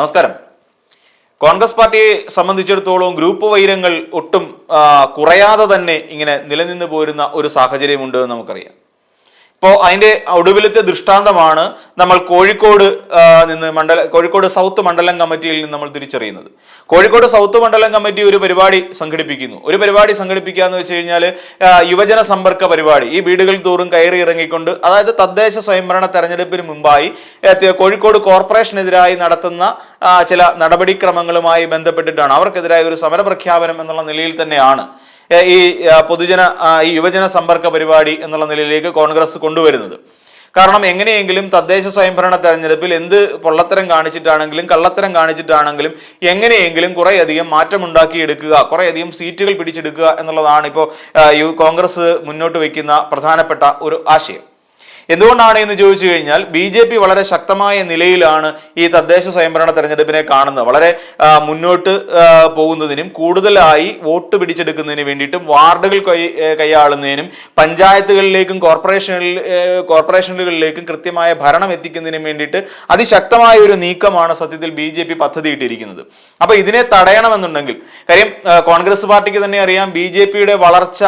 നമസ്കാരം. കോൺഗ്രസ് പാർട്ടിയെ സംബന്ധിച്ചിടത്തോളം ഗ്രൂപ്പ് വൈരങ്ങൾ ഒട്ടും കുറയാതെ തന്നെ ഇങ്ങനെ നിലനിന്ന് പോരുന്ന ഒരു സാഹചര്യമുണ്ട് എന്ന് നമുക്കറിയാം. ഇപ്പോൾ അതിന്റെ ഒടുവിലത്തെ ദൃഷ്ടാന്തമാണ് നമ്മൾ കോഴിക്കോട് നിന്ന് മണ്ഡല കോഴിക്കോട് സൗത്ത് മണ്ഡലം കമ്മിറ്റിയിൽ നിന്ന് നമ്മൾ തിരിച്ചറിയുന്നത്. കോഴിക്കോട് സൗത്ത് മണ്ഡലം കമ്മിറ്റി ഒരു പരിപാടി സംഘടിപ്പിക്കുന്നു. ഒരു പരിപാടി സംഘടിപ്പിക്കുക എന്ന് വെച്ച് കഴിഞ്ഞാൽ യുവജന സമ്പർക്ക പരിപാടി. ഈ വീടുകൾ തോറും കയറി ഇറങ്ങിക്കൊണ്ട് അതായത് തദ്ദേശ സ്വയംഭരണ തെരഞ്ഞെടുപ്പിന് മുമ്പായി കോഴിക്കോട് കോർപ്പറേഷനെതിരായി നടത്തുന്ന ചില നടപടിക്രമങ്ങളുമായി ബന്ധപ്പെട്ടിട്ടാണ്. അവർക്കെതിരായ ഒരു സമരപ്രഖ്യാപനം എന്നുള്ള നിലയിൽ തന്നെയാണ്. ഈ പൊതുജന ഈ യുവജന സമ്പർക്ക പരിപാടി എന്നുള്ള നിലയിലേക്ക് കോൺഗ്രസ് കൊണ്ടുവരുന്നത്. കാരണം എങ്ങനെയെങ്കിലും തദ്ദേശ സ്വയംഭരണ തെരഞ്ഞെടുപ്പിൽ എന്ത് പൊള്ളത്തരം കാണിച്ചിട്ടാണെങ്കിലും കള്ളത്തരം കാണിച്ചിട്ടാണെങ്കിലും എങ്ങനെയെങ്കിലും കുറേയധികം മാറ്റമുണ്ടാക്കിയെടുക്കുക കുറേയധികം സീറ്റുകൾ പിടിച്ചെടുക്കുക എന്നുള്ളതാണ് ഇപ്പോൾ കോൺഗ്രസ് മുന്നോട്ട് വയ്ക്കുന്ന പ്രധാനപ്പെട്ട ഒരു ആശയം. എന്തുകൊണ്ടാണ് എന്ന് ചോദിച്ചു കഴിഞ്ഞാൽ ബി ജെ പി വളരെ ശക്തമായ നിലയിലാണ് ഈ തദ്ദേശ സ്വയംഭരണ തെരഞ്ഞെടുപ്പിനെ കാണുന്നത്. വളരെ മുന്നോട്ട് പോകുന്നതിനും കൂടുതലായി വോട്ട് പിടിച്ചെടുക്കുന്നതിന് വേണ്ടിയിട്ടും വാർഡുകൾ കൈയാളുന്നതിനും പഞ്ചായത്തുകളിലേക്കും കോർപ്പറേഷനിൽ കോർപ്പറേഷനുകളിലേക്കും കൃത്യമായ ഭരണം എത്തിക്കുന്നതിനും വേണ്ടിയിട്ട് അതിശക്തമായ ഒരു നീക്കമാണ് സത്യത്തിൽ ബി ജെ പി പദ്ധതിയിട്ടിരിക്കുന്നത്. അപ്പൊ ഇതിനെ തടയണമെന്നുണ്ടെങ്കിൽ കാര്യം കോൺഗ്രസ് പാർട്ടിക്ക് തന്നെ അറിയാം ബി ജെ പിയുടെ വളർച്ച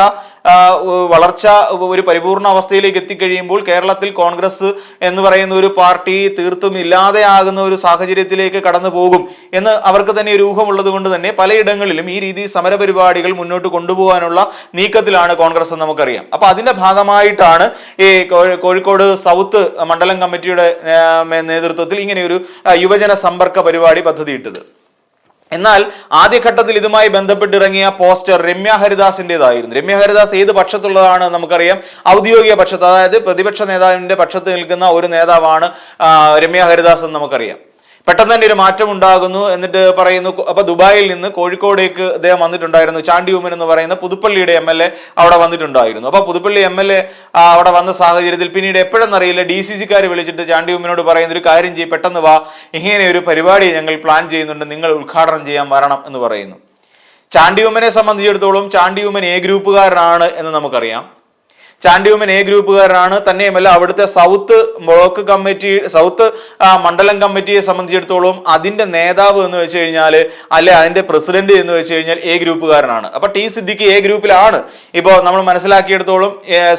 വളർച്ച ഒരു പരിപൂർണ അവസ്ഥയിലേക്ക് എത്തിക്കഴിയുമ്പോൾ കേരളത്തിൽ കോൺഗ്രസ് എന്ന് പറയുന്ന ഒരു പാർട്ടി തീർത്തും ഇല്ലാതെയാകുന്ന ഒരു സാഹചര്യത്തിലേക്ക് കടന്നു പോകും എന്ന് അവർക്ക് തന്നെ ഒരു ഊഹമുള്ളത് കൊണ്ട് തന്നെ പലയിടങ്ങളിലും ഈ രീതി സമരപരിപാടികൾ മുന്നോട്ട് കൊണ്ടുപോകാനുള്ള നീക്കത്തിലാണ് കോൺഗ്രസ് എന്ന് നമുക്കറിയാം. അപ്പൊ അതിന്റെ ഭാഗമായിട്ടാണ് ഈ കോഴിക്കോട് സൗത്ത് മണ്ഡലം കമ്മിറ്റിയുടെ നേതൃത്വത്തിൽ ഇങ്ങനെ ഒരു യുവജന സമ്പർക്ക പരിപാടി പദ്ധതിയിട്ടത്. എന്നാൽ ആദ്യഘട്ടത്തിൽ ഇതുമായി ബന്ധപ്പെട്ടിറങ്ങിയ പോസ്റ്റർ രമ്യ ഹരിദാസിന്റെതായിരുന്നു രമ്യ ഹരിദാസ് ഏത് പക്ഷത്തുള്ളതാണ് നമുക്കറിയാം. ഔദ്യോഗിക പക്ഷത്ത് അതായത് പ്രതിപക്ഷ നേതാവിന്റെ പക്ഷത്ത് നിൽക്കുന്ന ഒരു നേതാവാണ് രമ്യ ഹരിദാസ് എന്ന് നമുക്കറിയാം. പെട്ടെന്ന് തന്നെ ഒരു മാറ്റം ഉണ്ടാകുന്നു എന്നിട്ട് പറയുന്നു അപ്പൊ ദുബായിൽ നിന്ന് കോഴിക്കോടേക്ക് അദ്ദേഹം വന്നിട്ടുണ്ടായിരുന്നു ചാണ്ടി ഉമ്മൻ എന്ന് പറയുന്ന പുതുപ്പള്ളിയുടെ എം എൽ എ അവിടെ വന്നിട്ടുണ്ടായിരുന്നു. അപ്പൊ പുതുപ്പള്ളി എം എൽ എ അവിടെ വന്ന സാഹചര്യത്തിൽ പിന്നീട് എപ്പോഴെന്നറിയില്ല ഡി സി സിക്കാർ വിളിച്ചിട്ട് ഉമ്മനോട് പറയുന്ന ഒരു കാര്യം ചെയ്യും പെട്ടെന്ന് വാ ഇങ്ങനെ ഒരു പരിപാടി ഞങ്ങൾ പ്ലാൻ ചെയ്യുന്നുണ്ട് നിങ്ങൾ ഉദ്ഘാടനം ചെയ്യാൻ വരണം എന്ന് പറയുന്നു. ചാണ്ടി ഉമ്മനെ സംബന്ധിച്ചിടത്തോളം ഉമ്മൻ എ ഗ്രൂപ്പുകാരനാണ് എന്ന് നമുക്കറിയാം. ചാണ്ടി ഉമ്മൻ എ ഗ്രൂപ്പുകാരനാണ്. തന്നെയുമല്ല അവിടുത്തെ സൗത്ത് ബ്ലോക്ക് കമ്മിറ്റി സൗത്ത് മണ്ഡലം കമ്മിറ്റിയെ സംബന്ധിച്ചിടത്തോളം അതിന്റെ നേതാവ് എന്ന് വെച്ച് കഴിഞ്ഞാൽ അല്ലെ അതിന്റെ പ്രസിഡന്റ് എന്ന് വെച്ച് കഴിഞ്ഞാൽ എ ഗ്രൂപ്പുകാരനാണ്. അപ്പൊ ടി സിദ്ദിഖ് എ ഗ്രൂപ്പിലാണ്. ഇപ്പോൾ നമ്മൾ മനസ്സിലാക്കിയെടുത്തോളം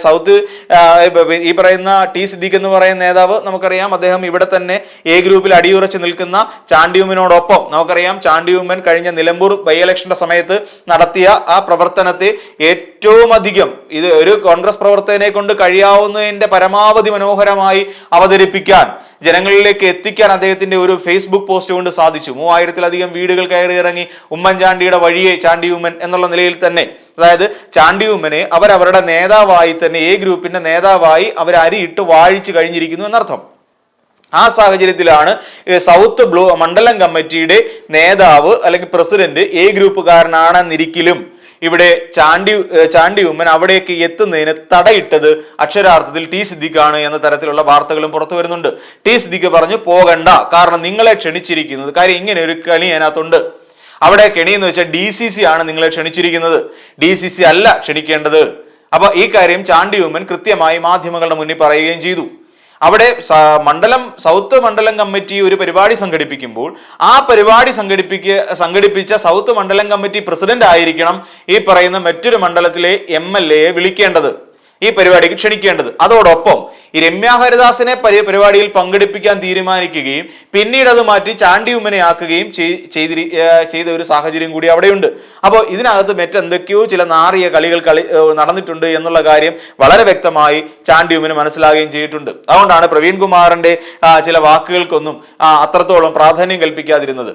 സൗത്ത് ഈ പറയുന്ന ടി സിദ്ദിഖ് എന്ന് പറയുന്ന നേതാവ് നമുക്കറിയാം അദ്ദേഹം ഇവിടെ തന്നെ എ ഗ്രൂപ്പിൽ അടിയുറച്ച് നിൽക്കുന്ന ചാണ്ടിയുമ്മനോടൊപ്പം നമുക്കറിയാം ചാണ്ടിയുമ്മൻ കഴിഞ്ഞ നിലമ്പൂർ ബൈ ഇലക്ഷന്റെ സമയത്ത് നടത്തിയ ആ പ്രവർത്തനത്തെ ഏറ്റവും അധികം ഇത് ഒരു കോൺഗ്രസ് പ്രവർത്തകനെ കൊണ്ട് കഴിയാവുന്നതിന്റെ പരമാവധി മനോഹരമായി അവതരിപ്പിക്കാൻ ജനങ്ങളിലേക്ക് എത്തിക്കാൻ അദ്ദേഹത്തിന്റെ ഒരു ഫേസ്ബുക്ക് പോസ്റ്റ് കൊണ്ട് സാധിച്ചു. മൂവായിരത്തിലധികം വീടുകൾ കയറി ഇറങ്ങി ഉമ്മൻചാണ്ടിയുടെ വഴിയെ ചാണ്ടി ഉമ്മൻ എന്നുള്ള നിലയിൽ തന്നെ. അതായത് ചാണ്ടി ഉമ്മനെ അവരവരുടെ നേതാവായി തന്നെ എ ഗ്രൂപ്പിന്റെ നേതാവായി അവർ അരിയിട്ട് വാഴിച്ചു കഴിഞ്ഞിരിക്കുന്നു എന്നർത്ഥം. ആ സാഹചര്യത്തിലാണ് സൗത്ത് ബ്ലോ മണ്ഡലം കമ്മിറ്റിയുടെ നേതാവ് അല്ലെങ്കിൽ പ്രസിഡന്റ് എ ഗ്രൂപ്പുകാരനാണെന്നിരിക്കലും ഇവിടെ ചാണ്ടി ചാണ്ടി ഉമ്മൻ അവിടേക്ക് എത്തുന്നതിന് തടയിട്ടത് അക്ഷരാർത്ഥത്തിൽ ടി സിദ്ദിഖാണ് എന്ന തരത്തിലുള്ള വാർത്തകളും പുറത്തു വരുന്നുണ്ട്. ടി സിദ്ദിഖ് പറഞ്ഞു പോകണ്ട. കാരണം നിങ്ങളെ ക്ഷണിച്ചിരിക്കുന്നത് കാര്യം ഇങ്ങനെ ഒരു കണി അതിനകത്തുണ്ട്. അവിടെ കെണി എന്ന് വെച്ചാൽ ഡി സി സി ആണ് നിങ്ങളെ ക്ഷണിച്ചിരിക്കുന്നത്. ഡി സി സി അല്ല ക്ഷണിക്കേണ്ടത്. അപ്പൊ ഈ കാര്യം ചാണ്ടി ഉമ്മൻ കൃത്യമായി മാധ്യമങ്ങളുടെ മുന്നിൽ പറയുകയും ചെയ്തു. അവിടെ മണ്ഡലം സൗത്ത് മണ്ഡലം കമ്മിറ്റി ഒരു പരിപാടി സംഘടിപ്പിക്കുമ്പോൾ ആ പരിപാടി സംഘടിപ്പിക്ക സംഘടിപ്പിച്ച സൗത്ത് മണ്ഡലം കമ്മിറ്റി പ്രസിഡന്റ് ആയിരിക്കണം ഈ പറയുന്ന മറ്റൊരു മണ്ഡലത്തിലെ എം എൽ എയെ വിളിക്കേണ്ടത്. ഈ പരിപാടിക്ക് ക്ഷണിക്കേണ്ടത്. അതോടൊപ്പം ഈ രമ്യ ഹരിദാസിനെ പരി പരിപാടിയിൽ പങ്കെടുപ്പിക്കാൻ തീരുമാനിക്കുകയും പിന്നീട് അത് മാറ്റി ചാണ്ടി ഉമ്മനെ ആക്കുകയും ചെയ്- ചെയ്തിരി ചെയ്ത ഒരു സാഹചര്യം കൂടി അവിടെയുണ്ട്. അപ്പോൾ ഇതിനകത്ത് മറ്റെന്തൊക്കെയോ ചില നാറിയ കളികൾ കളി നടന്നിട്ടുണ്ട് എന്നുള്ള കാര്യം വളരെ വ്യക്തമായി ചാണ്ടി ഉമ്മന് മനസ്സിലാകുകയും ചെയ്തിട്ടുണ്ട്. അതുകൊണ്ടാണ് പ്രവീൺ കുമാറിന്റെ ചില വാക്കുകൾക്കൊന്നും അത്രത്തോളം പ്രാധാന്യം കൽപ്പിക്കാതിരുന്നത്.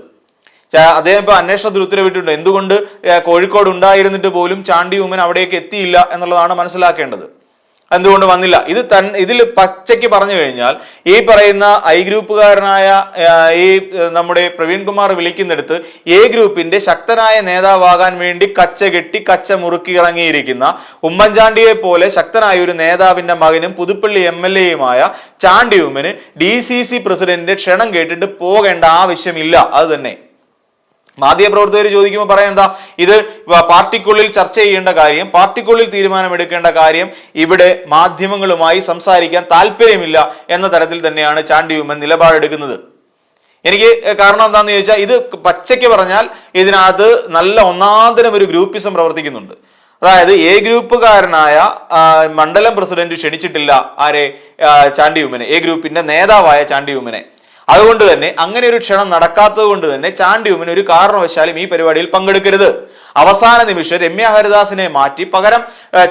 അദ്ദേഹം ഇപ്പൊ അന്വേഷണത്തിൽ ഉത്തരവിട്ടിട്ടുണ്ട് എന്തുകൊണ്ട് കോഴിക്കോട് ഉണ്ടായിരുന്നിട്ട് പോലും ചാണ്ടി ഉമ്മൻ അവിടേക്ക് എത്തിയില്ല എന്നുള്ളതാണ് മനസ്സിലാക്കേണ്ടത്. എന്തുകൊണ്ട് വന്നില്ല? ഇത് തൻ ഇതിൽ പച്ചയ്ക്ക് പറഞ്ഞു കഴിഞ്ഞാൽ ഈ പറയുന്ന ഐ ഗ്രൂപ്പുകാരനായ ഈ നമ്മുടെ പ്രവീൺകുമാർ വിളിക്കുന്നിടത്ത് എ ഗ്രൂപ്പിന്റെ ശക്തനായ നേതാവാകാൻ വേണ്ടി കച്ച കെട്ടി കച്ച മുറുക്കി ഇറങ്ങിയിരിക്കുന്ന ഉമ്മൻചാണ്ടിയെ പോലെ ശക്തനായ ഒരു നേതാവിന്റെ മകനും പുതുപ്പള്ളി എം എൽ എയുമായ ചാണ്ടി ഉമ്മന് ഡി സി സി പ്രസിഡന്റിന്റെ ക്ഷണം കേട്ടിട്ട് പോകേണ്ട ആവശ്യമില്ല. അത് തന്നെ. മാധ്യമപ്രവർത്തകർ ചോദിക്കുമ്പോൾ പറയാം എന്താ ഇത് പാർട്ടിക്കുള്ളിൽ ചർച്ച ചെയ്യേണ്ട കാര്യം പാർട്ടിക്കുള്ളിൽ തീരുമാനമെടുക്കേണ്ട കാര്യം ഇവിടെ മാധ്യമങ്ങളുമായി സംസാരിക്കാൻ താല്പര്യമില്ല എന്ന തരത്തിൽ തന്നെയാണ് ചാണ്ടി ഉമ്മൻ നിലപാടെടുക്കുന്നത്. എനിക്ക് കാരണം എന്താണെന്ന് ചോദിച്ചാൽ ഇത് പച്ചയ്ക്ക് പറഞ്ഞാൽ ഇതിനകത്ത് നല്ല ഒന്നാന്തരം ഒരു ഗ്രൂപ്പിസം പ്രവർത്തിക്കുന്നുണ്ട്. അതായത് എ ഗ്രൂപ്പുകാരനായ മണ്ഡലം പ്രസിഡന്റ് ക്ഷണിച്ചിട്ടില്ല ആരെ ചാണ്ടി ഉമ്മനെ എ ഗ്രൂപ്പിന്റെ നേതാവായ ചാണ്ടി ഉമ്മനെ. അതുകൊണ്ട് തന്നെ അങ്ങനെ ഒരു ക്ഷണം നടക്കാത്തത് കൊണ്ട് തന്നെ ചാണ്ടിയുമിന് ഒരു കാരണവശാലും ഈ പരിപാടിയിൽ പങ്കെടുക്കരുത്. അവസാന നിമിഷം രമ്യ ഹരിദാസിനെ മാറ്റി പകരം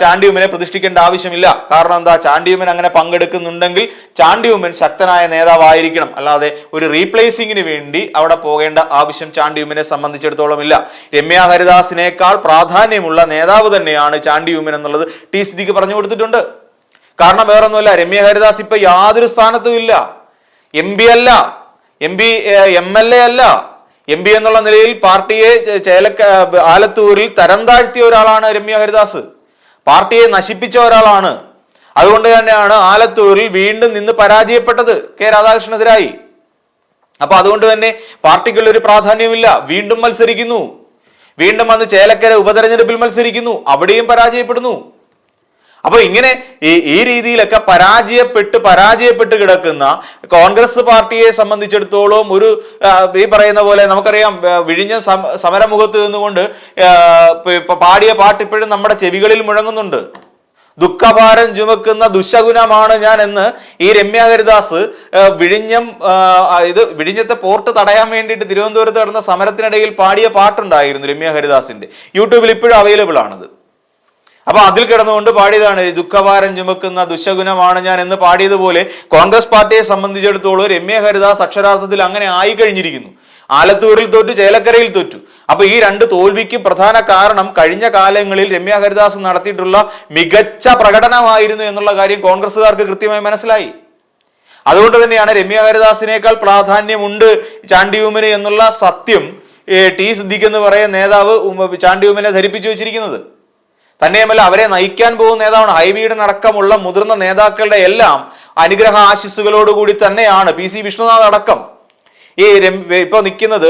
ചാണ്ടിയുമ്മനെ പ്രതിഷ്ഠിക്കേണ്ട ആവശ്യമില്ല. കാരണം എന്താ? ചാണ്ടിയുമൻ അങ്ങനെ പങ്കെടുക്കുന്നുണ്ടെങ്കിൽ ചാണ്ടിയുമ്മൻ ശക്തനായ നേതാവായിരിക്കണം. അല്ലാതെ ഒരു റീപ്ലേസിങ്ങിന് വേണ്ടി അവിടെ പോകേണ്ട ആവശ്യം ചാണ്ടിയുമ്മനെ സംബന്ധിച്ചിടത്തോളം ഇല്ല രമ്യ ഹരിദാസിനേക്കാൾ പ്രാധാന്യമുള്ള നേതാവ് തന്നെയാണ് ചാണ്ടിയുമ്മൻ എന്നുള്ളത് ടി സിദ്ദിഖ് പറഞ്ഞു കൊടുത്തിട്ടുണ്ട്. കാരണം വേറൊന്നുമില്ല രമ്യ ഹരിദാസ് ഇപ്പൊ യാതൊരു സ്ഥാനത്തും ഇല്ല. എം പി അല്ല M P M L A അല്ല. എം പി എന്നുള്ള നിലയിൽ പാർട്ടിയെ ചേലക്ക ആലത്തൂരിൽ തരം താഴ്ത്തിയ ഒരാളാണ് രമ്യ ഹരിദാസ്. പാർട്ടിയെ നശിപ്പിച്ച ഒരാളാണ്. അതുകൊണ്ട് തന്നെയാണ് ആലത്തൂരിൽ വീണ്ടും നിന്ന് പരാജയപ്പെട്ടത് കെ രാധാകൃഷ്ണനെതിരായി. അപ്പൊ അതുകൊണ്ട് തന്നെ പാർട്ടിക്കുള്ള ഒരു പ്രാധാന്യമില്ല. വീണ്ടും മത്സരിക്കുന്നു. വീണ്ടും വന്ന് ചേലക്കര ഉപതെരഞ്ഞെടുപ്പിൽ മത്സരിക്കുന്നു. അവിടെയും പരാജയപ്പെടുന്നു. അപ്പൊ ഇങ്ങനെ ഈ ഈ രീതിയിലൊക്കെ പരാജയപ്പെട്ട് പരാജയപ്പെട്ട് കിടക്കുന്ന കോൺഗ്രസ് പാർട്ടിയെ സംബന്ധിച്ചിടത്തോളം ഒരു ഈ പറയുന്ന പോലെ നമുക്കറിയാം വിഴിഞ്ഞ സമ- സമരമുഖത്ത് നിന്നുകൊണ്ട് പാടിയ പാട്ട് ഇപ്പോഴും നമ്മുടെ ചെവികളിൽ മുഴങ്ങുന്നുണ്ട്. ദുഃഖഭാരം ചുമക്കുന്ന ദുശകുനമാണ് ഞാൻ എന്ന് ഈ രമ്യ ഹരിദാസ് വിഴിഞ്ഞം ഇത് വിഴിഞ്ഞത്തെ പോർട്ട് തടയാൻ വേണ്ടിയിട്ട് തിരുവനന്തപുരത്ത് നടന്ന സമരത്തിനിടയിൽ പാടിയ പാട്ടുണ്ടായിരുന്നു രമ്യ ഹരിദാസിന്റെ യൂട്യൂബിൽ ഇപ്പോഴും അവൈലബിൾ ആണത്. അപ്പൊ അതിൽ കിടന്നുകൊണ്ട് പാടിയതാണ് ദുഃഖഭാരം ചുമക്കുന്ന ദുശകുനമാണ് ഞാൻ എന്ന് പാടിയതുപോലെ കോൺഗ്രസ് പാർട്ടിയെ സംബന്ധിച്ചിടത്തോളം രമ്യ ഹരിദാസ് അക്ഷരാർത്ഥത്തിൽ അങ്ങനെ ആയി കഴിഞ്ഞിരിക്കുന്നു ആലത്തൂരിൽ തോറ്റു ചേലക്കരയിൽ തോറ്റു. അപ്പൊ ഈ രണ്ട് തോൽവിക്ക് പ്രധാന കാരണം കഴിഞ്ഞ കാലങ്ങളിൽ രമ്യ ഹരിദാസ് നടത്തിയിട്ടുള്ള മികച്ച പ്രകടനമായിരുന്നു എന്നുള്ള കാര്യം കോൺഗ്രസ്സുകാർക്ക് കൃത്യമായി മനസ്സിലായി. അതുകൊണ്ട് തന്നെയാണ് രമ്യ ഹരിദാസിനേക്കാൾ പ്രാധാന്യമുണ്ട് ചാണ്ടിയൂമിന് എന്നുള്ള സത്യം ടി സിദ്ദിഖ് എന്ന് പറയുന്ന നേതാവ് ചാണ്ടിയൂമിനെ ധരിപ്പിച്ചു വെച്ചിരിക്കുന്നത്. തന്നെയുമല്ല അവരെ നയിക്കാൻ പോകുന്ന നേതാവാണ് ഹൈബീഡൻ അടക്കമുള്ള മുതിർന്ന നേതാക്കളുടെ എല്ലാം അനുഗ്രഹ ആശിസ്സുകളോടുകൂടി തന്നെയാണ് പി സി വിഷ്ണുനാഥ് അടക്കം. ഈ ഇപ്പൊ നിൽക്കുന്നത്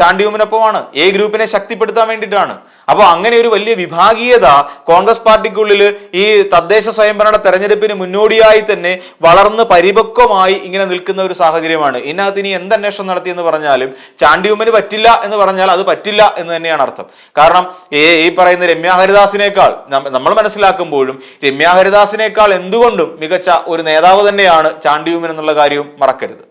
ചാണ്ടിയുമിനൊപ്പമാണ്. എ ഗ്രൂപ്പിനെ ശക്തിപ്പെടുത്താൻ വേണ്ടിയിട്ടാണ്. അപ്പൊ അങ്ങനെ ഒരു വലിയ വിഭാഗീയത കോൺഗ്രസ് പാർട്ടിക്കുള്ളിൽ ഈ തദ്ദേശ സ്വയംഭരണ തെരഞ്ഞെടുപ്പിന് മുന്നോടിയായി തന്നെ വളർന്ന് പരിപക്വമായി ഇങ്ങനെ നിൽക്കുന്ന ഒരു സാഹചര്യമാണ്. ഇതിനകത്ത് ഇനി എന്ത് അന്വേഷണം നടത്തിയെന്ന് പറഞ്ഞാലും ചാണ്ടിയുമ്മന് പറ്റില്ല എന്ന് പറഞ്ഞാൽ അത് പറ്റില്ല എന്ന് തന്നെയാണ് അർത്ഥം. കാരണം ഈ പറയുന്ന രമ്യ ഹരിദാസിനേക്കാൾ നമ്മൾ മനസ്സിലാക്കുമ്പോഴും രമ്യ ഹരിദാസിനേക്കാൾ എന്തുകൊണ്ടും മികച്ച ഒരു നേതാവ് തന്നെയാണ് ചാണ്ടിയുമ്മൻ എന്നുള്ള കാര്യവും മറക്കരുത്.